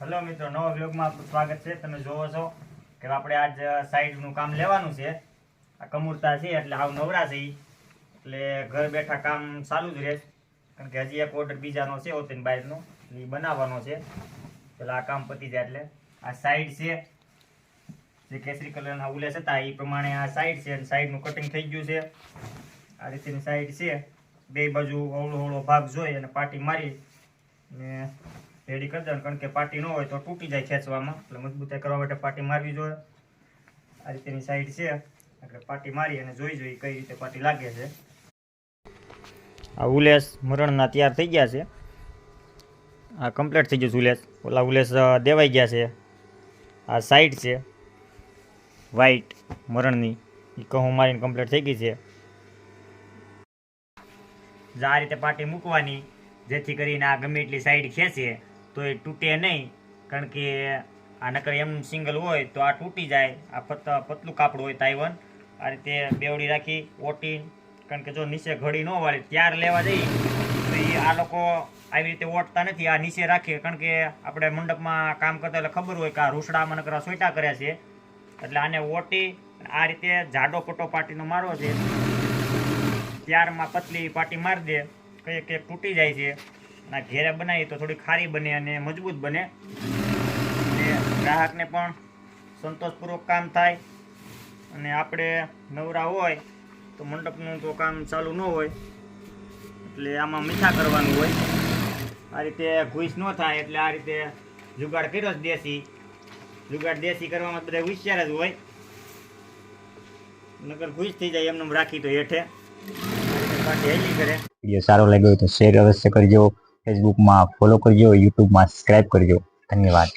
Hello મિત્રો, નવા વ્લોગમાં આપનું સ્વાગત છે. તમે જોવો છો કે આપણે આજ સાઈડનું કામ લેવાનું છે. આ કમુરતા છે, એટલે હાવ નવરા છે. એટલે ઘર બેઠા કામ ચાલુ જ રહે. કારણ કે હજી એક ઓર્ડર બીજાનો છે, ઓતેન બાયરનો એ બનાવવાનો છે. પેલા આ કામ પતી જાય એટલે. આ સાઈડ છે, જે કેસરી કલરના ઉલે હતા એ પ્રમાણે આ સાઈડ છે. અને સાઈડનું કટિંગ થઈ ગયું છે. આ રીતેની સાઈડ છે. બે બાજુ અવળો અવળો ભાગ જોઈ અને પાટી મારી ને રેડી કરી દેવાનું. કારણ કે પાટી ન હોય તો તૂટી જાય ખેંચવામાં. એટલે મજબૂતાઈ કરવા માટે પાટી મારવી જોઈએ. આ રીતેની સાઈડ છે. એટલે પાટી મારી અને જોઈ જોઈ કઈ રીતે પાટી લાગે છે. આ ઉલેસ મરણના તૈયાર થઈ ગયા છે. આ કમ્પ્લીટ થઈ ગયું છે ઉલેસ. ઓલા ઉલેસ દેવાઈ ગયા છે. આ સાઈડ છે. વ્હાઈટ મરણની. એ કહું મારીને કમ્પ્લીટ થઈ ગઈ છે. આ રીતે પાટી મૂકવાની, જેથી કરીને આ ગમે એટલી સાઈડ ખેંચે. તો એ તૂટે નહીં, કારણ કે આ નકર એમ સિંગલ હોય તો આ તૂટી જાય. આ પત, પતલું કાપડ હોય તાઈવન. આ રીતે બેવડી રાખી, ઓટી, કારણ કે જો નીચે ઘડી ન વાળે ત્યાર લેવા જઈએ તો એ આ લોકો આવી રીતે ઓટતા નથી, આ નીચે રાખીએ કારણ કે આપણે મંડપમાં કામ કરતા એટલે ખબર હોય કે આ રૂસડામાં નકર આ કર્યા છે. એટલે આને ઓટી, આ રીતે જાડો પટો પાટીનો મારવો છે. ત્યારમાં પતલી પાટી મારી દે, કંઈક એક તૂટી જાય છે. આ ઘેરે બનાવી તો થોડી ખારી બને અને મજબૂત બને. અને ગ્રાહકને પણ સંતોષપૂર્વક કામ થાય. અને આપણે નવરા હોય તો મંડપનું તો કામ ચાલુ ન હોય. એટલે આમાં મીઠા કરવાનું હોય. આ રીતે ઘૂસ ન થાય, એટલે આ રીતે જુગાડ કર્યો જ દેશી. જુગાડ દેશી કરવામાં બધા હોશિયાર જ હોય. નકર ઘૂસ થઈ જાય એમને રાખી તો હેઠે. હેલી કરે. સારો લાગ્યો તો શેર અવશ્ય કરજો. ફેસબુકમાં ફોલો કરજો યુટ્યુબમાં સબસ્ક્રાઈબ કરજો. ધન્યવાદ.